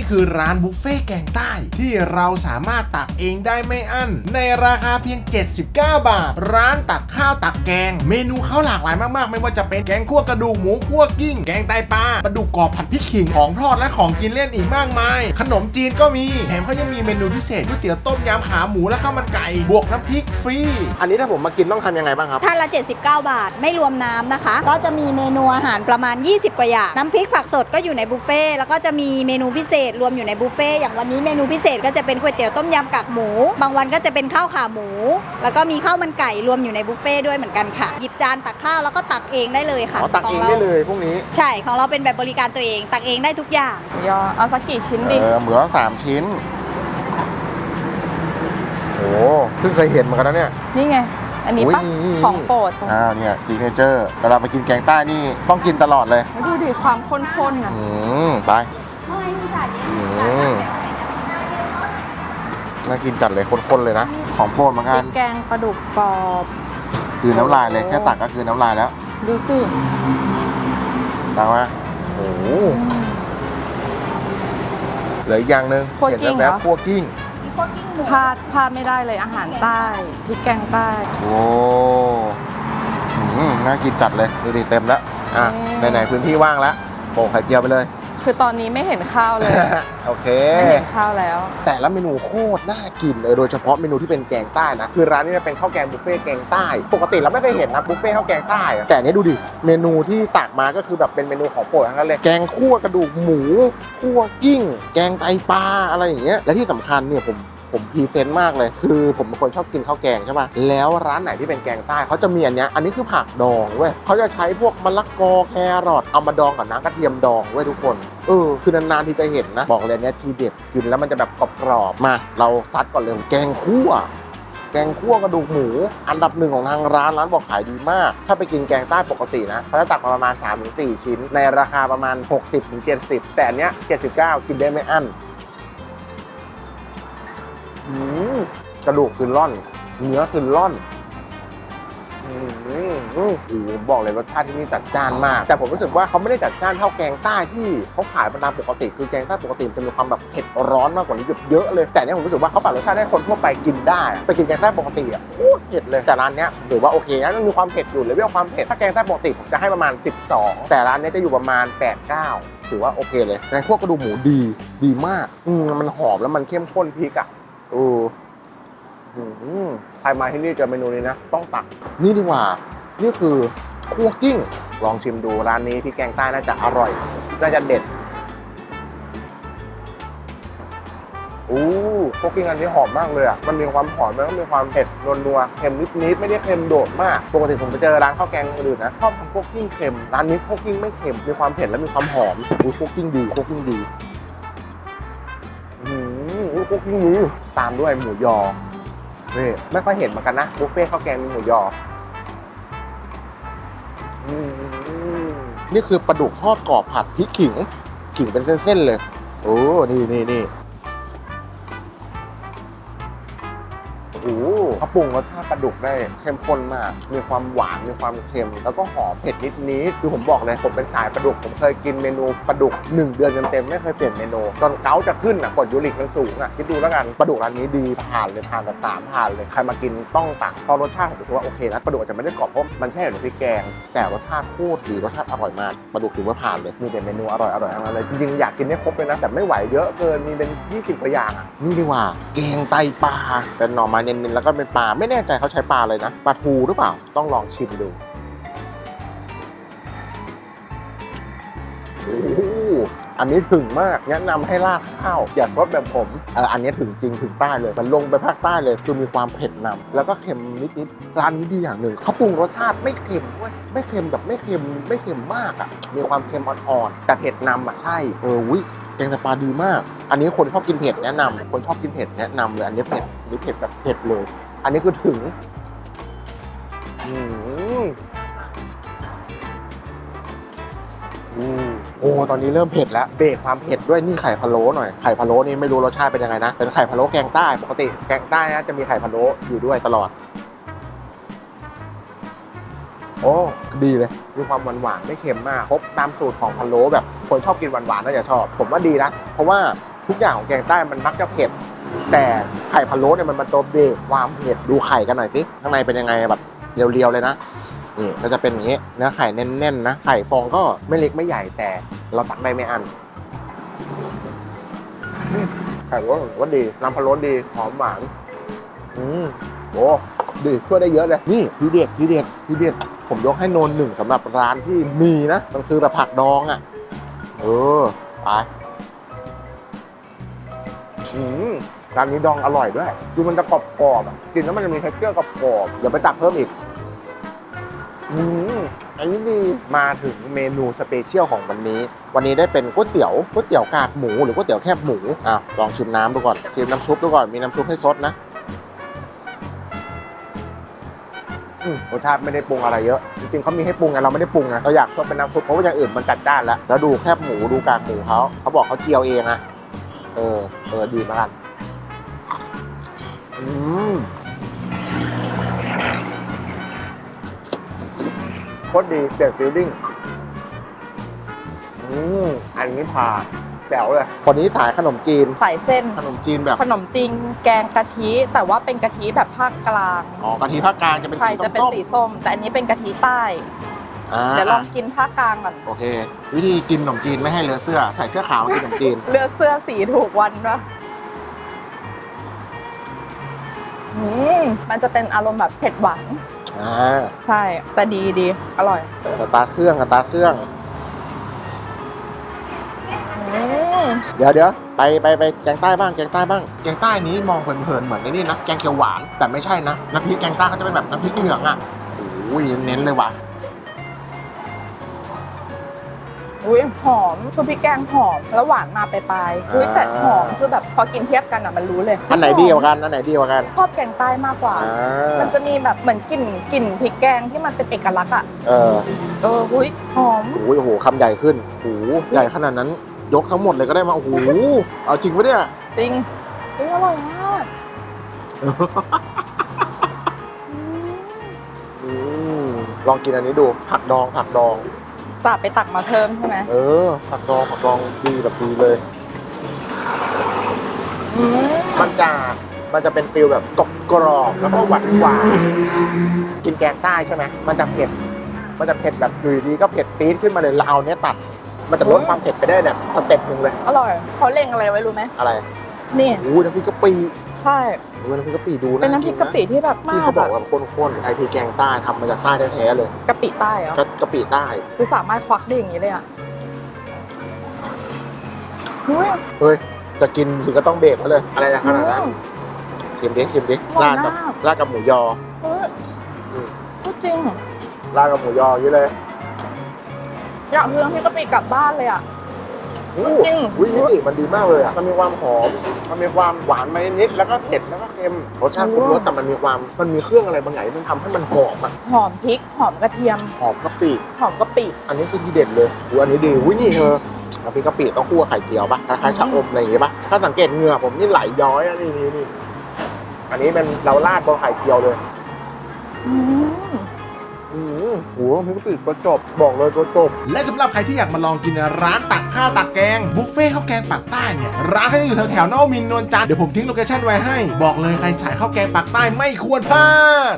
นี่คือร้านบุฟเฟ่ต์แกงใต้ ที่เราสามารถตักเองได้ไม่อั้น ในราคาเพียง 79 บาท ร้านตักข้าวตักแกง เมนูเขาวหลากหลายมากๆ ไม่ว่าจะเป็นแกงคั่วกระดูกหมูคั่วกิ้ง แกงไตปลาปลาดุกกรอบผัดพริกขิงของทอดและของกินเล่นอีกมากมาย ขนมจีนก็มีแถมเขายังมีเมนูพิเศษก๋วยเตี๋ยวต้มยำขาหมูและข้าวมันไก่บวกน้ำพริกฟรีอันนี้ถ้าผมมากินต้องทำยังไงบ้างครับท่านละ 79 บาท ไม่รวมน้ำนะคะ ก็จะมีเมนูอาหารประมาณ 20 กว่าอย่างน้ำพริกผักสดก็อยู่ในบุฟเฟ่ต์แล้วก็จะมีเมนูพิเศษรวมอยู่ในบุฟเฟ่ต์อย่างวันนี้เมนูพิเศษก็จะเป็นก๋วยเตี๋ยวต้มยำกากหมู บางวันก็จะเป็นข้าวขาหมู แล้วก็มีข้าวมันไก่รวมอยู่ในบุฟเฟ่ต์ด้วยเหมือนกันค่ะ หยิบจานตักข้าวแล้วก็ตักเองได้เลยค่ะอ๋อตักเองราได้เลยพวกนี้ ใช่ของเราเป็นแบบบริการตัวเอง ตักเองได้ทุกอย่างยอเอาสักกี่ชิ้นดิเออเหมือนสามชิ้นโอ้เพิ่งเคยเห็นเหมือนกันนะเนี่ยนี่ไงอันนี้โอ้ยปะนี่นี่ของโปรดอ้าวเนี่ยซีเนเจอร์เวลาไปกินแกงใต้นี่ต้องกินตลอดเลยแล้วดูดิความข้นๆอะอืมไป อืมน่ากินจัดเลยข้นๆเลยนะ ของโปรดเหมือนพกัรินกแกงปลาดุกกรอบ คือน้ำลายเลย แค่ตักก็คือน้ำลายแล้ว ดูสิตักมาโอ้โหเหลืออีกอย่างหนึ่งเห็นแล้วแบบคั่วกิ้งพลาดพลาดไม่ได้เลยอาหารใต้พริกแกงใต้ โอ้อืมน่ากินจัดเลย ดูดิเต็มแล้ว อะเอ๊ะไหน ๆ พื้นที่ว่างแล้วโปะไข่เจียวไปเลย คือตอนนี้ไม่เห็นข้าวเลย โอเค ไม่เห็นข้าวแล้ว แต่ละเมนูโคตรน่ากินเลยโดยเฉพาะเมนูที่เป็นแกงใต้นะ คือร้านนี้เป็นข้าวแกงบุฟเฟ่ต์แกงใต้ ปกติเราไม่เคยเห็นนะบุฟเฟ่ต์ข้าวแกงใต้อะแต่อันนี้ดูดิ เมนูที่ตักมาก็คือแบบเป็นเมนูของโปรดทั้งนั้นเลย แกงคั่วกระดูกหมู คั่วกิ้ง แกงไตปลาอะไรอย่างเงี้ย และที่สำคัญเนี่ยผม ผมพรีเซนต์มากเลย คือผมเป็นคนชอบกินข้าวแกงใช่ป่ะแล้วร้านไหนที่เป็นแกงใต้เขาจะมีอันเนี้ยอันนี้คือผักดองเว้ยเขาจะใช้พวกมะละกอแครอทเอามาดองกับน้ำกระเทียมดองเว้ยทุกคนเออคือนานๆที่จะเห็นนะบอกเลยอันเนี้ยทีเด็ดกินแล้วมันจะแบบกรอบๆมาเราซัดก่อนเลยแกงคั่วแกงคั่วกระดูกหมู อันดับหนึ่งของทางร้านร้านบอกขายดีมาก ถ้าไปกินแกงใต้ปกตินะเขาจะตักประมาณ 3-4 ชิ้น ในราคาประมาณ 60-70 แต่อันเนี้ย79 กินได้ไม่อั้น กระดูกคือร่อน เนื้อคือร่อนอืมอืมโอ้โหบอกเลยรสชาติที่นี่จัดจ้านมาก แต่ผมรู้สึกว่าเขาไม่ได้จัดจ้านเท่าแกงใต้ที่เขาขายเป็นตามปกติ คือแกงใต้ปกติจะมีความแบบเผ็ดร้อนมากกว่านี้เยอะเลย แต่เนี้ยผมรู้สึกว่าเขาปรับรสชาติให้คนทั่วไปกินได้ไปกินแกงใต้ปกติอะโคตรเผ็ดเลยแต่ร้านเนี้ยถือว่าโอเคนะมันมีความเผ็ดอยู่เลยเรื่องความเผ็ดถ้าแกงใต้ปกติผมจะให้ประมาณ 12 แต่ร้านเนี้ยจะอยู่ประมาณ 8 9ถือว่าโอเคเลยแกงคั่วกระดูกหมูดีดีมากอืมมันหอมแล้วมันเข้มข้นพริกอะ อออืมใครมาที่นี่เจอเมนูนี้นะ ต้องตัก นี่ดีกว่า นี่คือคั่วกิ้ง ลองชิมดูร้านนี้พี่แกงใต้น่าจะอร่อย น่าจะเด็ดอู้คั่วกิ้งอันนี้หอมมากเลยอะ มันมีความหอมแล้วก็มีความเผ็ดนัวๆเค็มนิดๆ ไม่ได้เค็มโดดมาก ปกติผมไปเจอร้านข้าวแกงอื่นนะ ชอบทำคั่วกิ้งเค็ม ร้านนี้คั่วกิ้งไม่เค็ม มีความเผ็ดและมีความหอมอู้คั่วกิ้งดีคั่วกิ้งดีอื กุ๊กนี้ตามด้วยหมูยอนี่ไม่ค่อยเห็นเหมือนกันนะบุฟเฟ่ต์ข้าวแกงมีหมูยอนี่คือปลาดุกทอดกรอบผัดพริกขิง ขิงเป็นเส้นๆเลย โอ้ นี่นี่นี่ เขาปรุงรสชาติปลาดุกได้เข้มข้นมาก มีความหวาน มีความเค็ม แล้วก็หอมเผ็ดนิดๆคือผมบอกเลยผมเป็นสายปลาดุก ผมเคยกินเมนูปลาดุก 1 เดือนเต็มๆไม่เคยเปลี่ยนเมนูจนเกาจะขึ้นอะกดยูริกมันสูงอะคิดดูแล้วกันปลาดุกร้านนี้ดีผ่านเลยผ่านแบบสามผ่านเลยใครมากินต้องตักเพราะรสชาติผมรู้สึกว่าโอเคนะปลาดุกอาจจะไม่ได้กรอบเพราะมันแช่อยู่ในพริกแกง แต่รสชาติโคตรดีรสชาติอร่อยมากปลาดุกถือว่าผ่านเลยมีแต่เมนูอร่อยอร่อยๆทั้งนั้นเลยจริงๆอยากกินให้ครบเลยนะแต่ไม่ไหวเยอะเกินมีเป็น20กว่าอย่างอะนี่ดีกว่าแกงไตปลาเป็นหน่อไม้เน้นๆแล้วก็เป็นปลาไม่แน่ใจเขาใช้ปลาเลยนะปลาทูหรือเปล่าต้องลองชิมดูอันนี้ถึงมากแนะนำให้ราดข้าว อย่าซดแบบผมอันนี้ถึงจริงถึงใต้เลย มันลงไปภาคใต้เลยคือมีความเผ็ดนำแล้วก็เค็มนิดๆร้านนี้ดีอย่างหนึ่งเขาปรุงรสชาติไม่เค็มเว้ยไม่เค็มแบบไม่เค็มไม่เค็มมากอะมีความเค็มอ่อนๆแต่เผ็ดนำอะใช่เออวิแกงไตปลาดีมาก อันนี้คนชอบกินเผ็ดแนะนำคนชอบกินเผ็ดแนะนำเลยอันนี้เผ็ดอันนี้เผ็ดแบบเผ็ดเลย อันนี้คือถึงอือโอ้ตอนนี้เริ่มเผ็ดแล้ว เบรกความเผ็ดด้วยนี่ไข่พะโล้หน่อย ไข่พะโล้นี่ไม่รู้รสชาติเป็นยังไงนะ เป็นไข่พะโล้แกงใต้ปกติ แกงใต้นะจะมีไข่พะโล้อยู่ด้วยตลอด โอ้ดีเลย มีความหวานหวานไม่เค็มมากครบตามสูตรของพะโล้แบบคนชอบกินหวานๆน่าจะชอบ ผมว่าดีนะ เพราะว่าทุกอย่างของแกงใต้มันมักจะเผ็ด แต่ไข่พะโล้เนี่ยมันมาตัวเบรกความเผ็ดดูไข่กันหน่อยสิข้างในเป็นยังไงแบบเรียวๆเลยนะนี่ก็จะเป็นอย่างนี้เนื้อไข่แน่นๆนะไข่ฟองก็ไม่เล็กไม่ใหญ่แต่เราตักได้ไม่อันอืมไข่ก็ว่าดีน้ำพะโล้ดีหอมหวานอืมโอ้ดีช่วยได้เยอะเลยนี่ทีเด็ดทีเด็ดทีเด็ดผมยกให้โนนหนึ่งสำหรับร้านที่มีนะมันคือแบบผักดองอะ เออไปอืม ร้านนี้ดองอร่อยด้วย ดูมันจะกรอบกรอบๆอะกินแล้วมันจะมีเท็กเจอร์กรอบกรอบเดี๋ยวไปตักเพิ่มอีก อืมอันนี้ดี มาถึงเมนูสเปเชียลของวันนี้ วันนี้ได้เป็นก๋วยเตี๋ยวก๋วยเตี๋ยวกากหมูหรือก๋วยเตี๋ยวแคบหมูอะลองชิมน้ำดูก่อน ชิมน้ำซุปดูก่อน มีน้ำซุปให้ซดนะอืมรสชาติไม่ได้ปรุงอะไรเยอะ จริงๆเขามีให้ปรุงไงเราไม่ได้ปรุงไงเราอยากซดเป็นน้ำซุปเพราะว่าอย่างอื่นมันจัดจ้านแล้วแล้วดูแคบหมูดูกากหมูเขาเขาบอกเขาเจียวเองนะเออเออดีมาก โคตรดีเด็ดฟิลลิ่งอืมอันนี้พาแจ๋วเลยคนนี้สายขนมจีนใส่เส้น ขนมจีนแบบ ขนมจีนแกงกะทิ แต่ว่าเป็นกะทิแบบภาคกลางอ๋อกะทิภาคกลางจะเป็นใช่สีจะเป็นส้มสีส้ม แต่อันนี้เป็นกะทิใต้ๆอ่าเดี๋ยวลองกินภาคกลางก่อนโอเค วิธีกินขนมจีนไม่ให้เลอะเสื้อ ใส่เสื้อขาวมากินขนมจีน เลือกเสื้อสีถูกวันปะ อืมมันจะเป็นอารมณ์แบบเผ็ดหวานอ่าใช่ แต่ดีดีอร่อย สตาร์ทเครื่องสตาร์ทเครื่อง อืมเดี๋ยวเดี๋ยวไปไปไปแกงใต้บ้างแกงใต้บ้างแกงใต้นี้มองเผินๆเหมือนไอ้นี่นะแกงเขียวหวานแต่ไม่ใช่นะน้ำพริกแกงใต้เขาจะเป็นแบบน้ำพริกเหลืองอะโอ้ยเน้นเลยว่ะอุ้ยหอมคือพริกแกงหอมแล้วหวานมาปลายๆอุ้ยแต่หอมคือแบบพ อกินเทียบกันอะมันรู้เลยอันไหนดีกว่ากันอันไหนดีกว่ากันชอบแกงใต้มากกว่า อ่ามันจะมีแบบเหมือนกลิ่นกลิ่นพริกแกงที่มันเป็นเอกลักษณ์อะเออเอออุ้ยหอม โอ้ยโอ้โหคำใหญ่ขึ้นโอ้โหใหญ่ขนาดนั้น ยกทั้งหมดเลยก็ได้มาโอ้โหเอาจริงปะเนี่ย จริงอุ้ยอร่อยมากอืมอืมลองกินอันนี้ดู ผักดองผักดอง สาบไปตักมาเพิ่มใช่ไหมเออ ผักดองผักดองดีแบบดีเลย อืมมันจะมันจะเป็นฟิลแบบกรอบกรอบๆแล้วก็หวานหวานๆกินแกงใต้ใช่ไหมมันจะเผ็ด มันจะเผ็ดแบบอยู่ดีๆก็เผ็ดปี๊ดขึ้นมาเลยเราเอาเนี้ยตัด มันจะลดความเผ็ดไปได้แบบสเต็ปหนึ่งเลย อร่อยเขาเล็งอะไรไว้รู้ไหมอะไรนี่โอ้ยน้ำพริกกะปิใช่โอ้ยน้ำพริกกะปิดูนะเป็นน้ำพริกกะปิที่แบบมาที่กเขาบอกอะว่าข้นๆไอพีแกงใต้ทำมาจากใต้แท้ๆเลยกะปิใต้เหรอก็กะปิใต้คือสามารถควักได้อย่างนี้เลยอะอุ้ยเฮ้ย จะกินถึงก็ต้องเบรกมาเลย อะไรจะขนาดนั้นชิมดิชิมดิหวาราดนกับมาก ราดกับหมูยอเฮ้ยอืมพูดจริง ราดกับหมูยออย่างนี้เลยอยากซื้อน้ำพริกกะปิกลับบ้านเลยอะ อู้จริง อุ้ยมิติมันดีมากเลยอะมันมีความหอม มันมีความหวานมานิดๆแล้วก็เผ็ดแล้วก็เค็มรสชาติครบรสแต่มันมีความมันมีเครื่องอะไรบางอย่างที่มันทำให้มันหอมอะหอมพริก หอมกระเทียม หอมกะปิ หอมกะปิ อันนี้คือทีเด็ดเลยอุ้ยอันนี้ดีอุ้ยนี่เธอ น้ำพริกกะปิต้องคู่กับไข่เจียวปะคล้ายๆชะอมอะไรอย่างงี้ปะถ้าสังเกตเหงื่อผมนี่ไหลย้อยอะนี่นี่นี่อันนี้เป็นเราราดบนไข่เจียวเลยอืมอืมโหน้ำพริกกะปิตัวจบบอกเลยตัวจบ และสำหรับใครที่อยากมาลองกินร้านตักข้าวตักแกงบุฟเฟ่ข้าวแกงปากใต้เนี่ยร้านเขาจะอยู่แถวๆนวมินทร์นวลจันทร์เดี๋ยวผมทิ้งโลเคชั่นไว้ให้ บอกเลยใครสายข้าวแกงปากใต้ไม่ควรพลาด